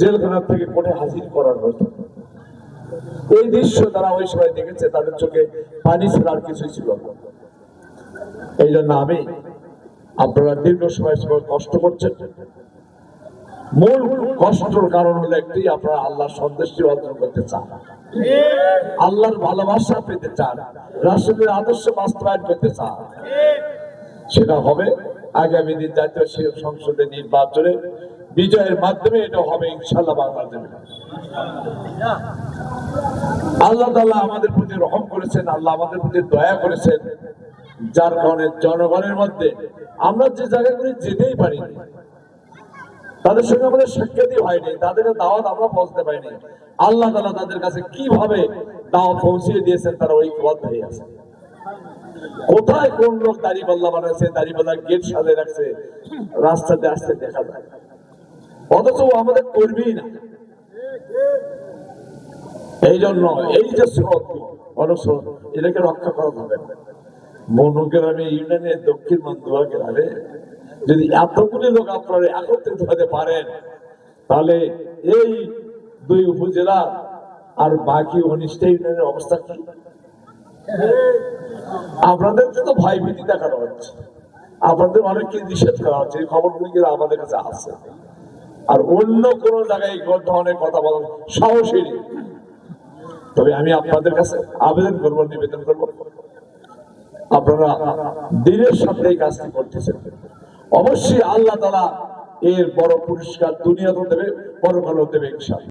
জেলখানা থেকে হাজির করার হতো এই দৃশ্য তারা ওই সময় দেখেছে, তাদের চোখে পানি ছাড়া আর কিছুই ছিল এই জন্য আমি আপনারা দীর্ঘ সময় সময় কষ্ট করছেন। মূল কষ্টর কারণ হলো একটি, আপনারা আল্লাহর সন্তুষ্টি অর্জন করতে চান। আল্লাহর ভালোবাসা পেতে চান রাষ্ট্রের আদর্শ বাস্তবায়ন করতে চান। সেটা হবে আগামী দিন জাতীয় সে- সংসদে নির্বাচনে বিজয়ের মাধ্যমে এটা হবে ইনশাল্লাহ বাংলাদেশে। আল্লাহ তাআলা আমাদের প্রতি রহম করেছেন, আল্লাহ আমাদের প্রতি দয়া করেছেন। যার কারণে জনগণের মধ্যে আমরা যে জায়গাগুলি যেতেই পারি তাদের সঙ্গে আমাদের সাক্ষাৎই হয়নি। তাদেরকে দাওয়াত আমরা পৌঁছতে পারিনি। আল্লাহ তালা তাদের কাছে কীভাবে দাওয়াত পৌঁছিয়ে দিয়েছেন তারা ঐক্যবদ্ধ হয়ে আছে। কোথায় কোন লোক দাড়ি পাল্লা বানাচ্ছে দাড়ি গেট সাজে রাখছে, রাস্তাতে আসতে দেখা যায়। অথচ আমাদের করবেই না। এই জন্য এই যে স্রোত অনুস্রোত এটাকে রক্ষা করা যাবে মনুগ্রামে ইউনিয়নের দক্ষিণ মন্দুয়া গ্রামে যদি এতগুলি লোক আপনারা একত্রিত হতে পারেন, তাহলে এই দুই উপজেলা আর বাকি উনিশটা অবস্থা কি? আপনাদেরকে তো ভয় ভীতি দেখানো হচ্ছে। আপনাদের অনেককে নিষেধ করা হচ্ছে, এই খবরগুলি কিন্তু আমাদের কাছে আছে। আর অন্য কোন জায়গায় ধরনের কথা বলার সাহসী নেই। তবে আমি আপনাদের কাছে আবেদন করব, নিবেদন করব। আপনারা দিনের সাথে এই কাজটি করতেছেন। অবশ্যই আল্লাহ তারা এর বড় পুরস্কার দুনিয়াতেও দেবে বড় ভালো দেবে ইনশাআল্লাহ।